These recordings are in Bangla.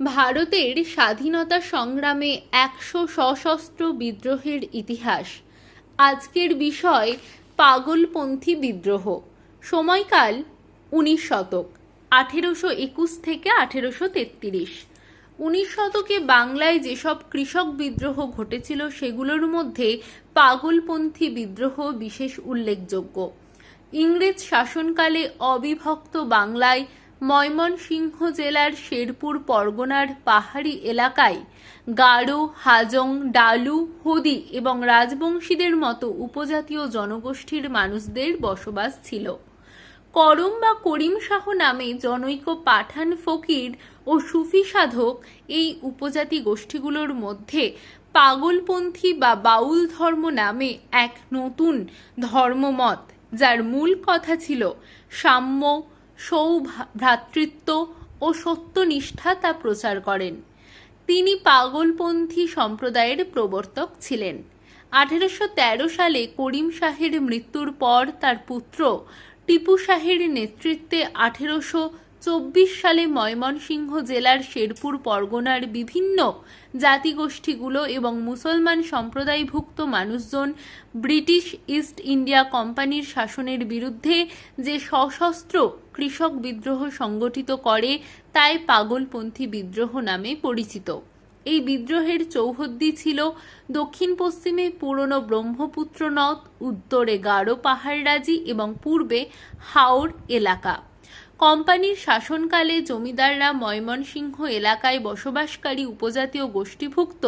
ভারতের স্বাধীনতা সংগ্রামে একশো সশস্ত্র বিদ্রোহের ইতিহাস। আজকের বিষয়, পাগলপন্থী বিদ্রোহ। সময়কাল উনিশ শতক, আঠেরোশো একুশ থেকে আঠেরোশো তেত্রিশ। উনিশ শতকে বাংলায় যেসব কৃষক বিদ্রোহ ঘটেছিল, সেগুলোর মধ্যে পাগলপন্থী বিদ্রোহ বিশেষ উল্লেখযোগ্য। ইংরেজ শাসনকালে অবিভক্ত বাংলায় ময়মনসিংহ জেলার শেরপুর পরগনার পাহাড়ি এলাকায় গারো, হাজং, ডালু, হুদি এবং রাজবংশীদের মতো উপজাতীয় জনগোষ্ঠীর মানুষদের বসবাস ছিল। করম বা করিম শাহ নামে জনৈক পাঠান ফকির ও সুফি সাধক এই উপজাতি গোষ্ঠীগুলোর মধ্যে পাগলপন্থী বা বাউল ধর্ম নামে এক নতুন ধর্মমত, যার মূল কথা ছিল সাম্য সৌভ্রাতৃত্ব ও সত্যনিষ্ঠা তা প্রচার করেন। তিনি পাগলপন্থী সম্প্রদায়ের প্রবর্তক ছিলেন। আঠেরোশো তেরো সালে করিম শাহের মৃত্যুর পর তার পুত্র টিপু শাহের নেতৃত্বে আঠেরোশো চব্বিশ সালে ময়মনসিংহ জেলার শেরপুর, পরগনার বিভিন্ন জাতিগোষ্ঠীগুলো এবং মুসলমান সম্প্রদায়ভুক্ত মানুষজন ব্রিটিশ ইস্ট ইন্ডিয়া কোম্পানির শাসনের বিরুদ্ধে যে সশস্ত্র কৃষক বিদ্রোহ সংগঠিত করে, তাই পাগলপন্থী বিদ্রোহ নামে পরিচিত। এই বিদ্রোহের চৌহদ্দি ছিল দক্ষিণ পশ্চিমে পুরনো ব্রহ্মপুত্র নদ, উত্তরে গাঢ় পাহাড়রাজি এবং পূর্বে হাওড় এলাকা। কোম্পানির শাসনকালে জমিদাররা ময়মনসিংহ এলাকায় বসবাসকারী উপজাতীয় গোষ্ঠীভুক্ত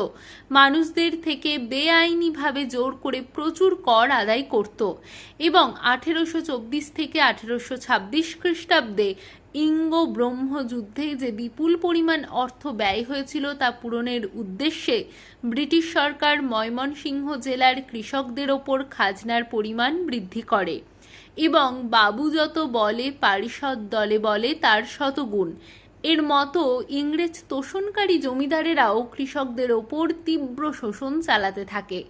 মানুষদের থেকে বেআইনিভাবে জোর করে প্রচুর কর আদায় করত এবং আঠেরোশো চব্বিশ থেকে আঠেরোশো ছাব্বিশ খ্রিস্টাব্দে ইঙ্গ ব্রহ্ম যুদ্ধে যে বিপুল পরিমাণ অর্থ ব্যয় হয়েছিল তা পূরণের উদ্দেশ্যে ব্রিটিশ সরকার ময়মনসিংহ জেলার কৃষকদের ওপর খাজনার পরিমাণ বৃদ্ধি করে। এবং বাবু যত বলে, পারিষদ দলে বলে, তার শতগুণ এর মতো ইংরেজ তোষণকারী জমিদারেরাও কৃষকদের ওপর তীব্র শোষণ চালাতে থাকে।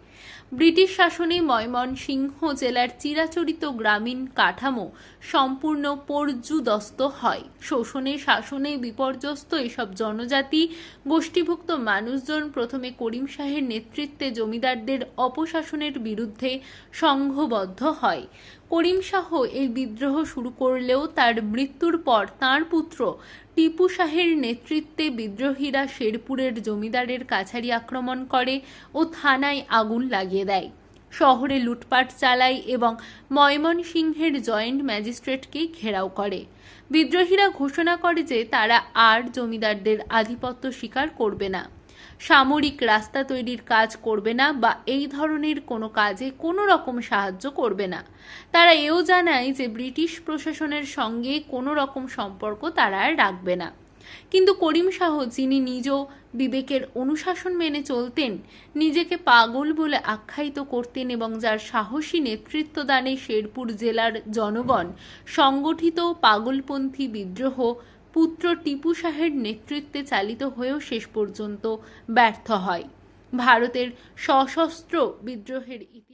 ব্রিটিশ শাসনে ময়মনসিংহ জেলার চিরাচরিত গ্রামীণ কাঠামো সম্পূর্ণ পর্যুদস্ত হয়। শোষণে, শাসনে বিপর্যস্ত এসব জনজাতি, গোষ্ঠীভুক্ত মানুষজন প্রথমে করিম শাহের নেতৃত্বে জমিদারদের অপশাসনের বিরুদ্ধে সংঘবদ্ধ হয়। করিম শাহ এই বিদ্রোহ শুরু করলেও তার মৃত্যুর পর তাঁর পুত্র টিপু শাহের নেতৃত্বে বিদ্রোহীরা শেরপুরের জমিদারের কাছারি আক্রমণ করে ও থানায় আগুন লাগিয়ে দেয়। শহরে লুটপাট চালায় এবং ময়মনসিংহের জয়েন্ট ম্যাজিস্ট্রেটকে ঘেরাও করে। বিদ্রোহীরা ঘোষণা করে যে তারা আর জমিদারদের আধিপত্য স্বীকার করবে না। সামরিক রাস্তা তৈরির কাজ করবে না বা এই ধরনের কোনো কাজে কোনো রকম সাহায্য করবে না। তারা এও জানায় যে ব্রিটিশ প্রশাসনের সঙ্গে কোনো রকম সম্পর্ক তারা আর রাখবে না। কিন্তু করিম শাহ, যিনি নিজ বিবেকের অনুশাসন মেনে চলতেন, নিজেকে পাগল বলে আখ্যায়িত করতেন এবং যার সাহসী নেতৃত্বদানে শেরপুর জেলার জনগণ সংগঠিত পাগলপন্থী বিদ্রোহ পুত্র টিপু শাহের নেতৃত্বে চালিত হয়েও শেষ পর্যন্ত ব্যর্থ হয়। ভারতের সশস্ত্র বিদ্রোহের ইতিহাস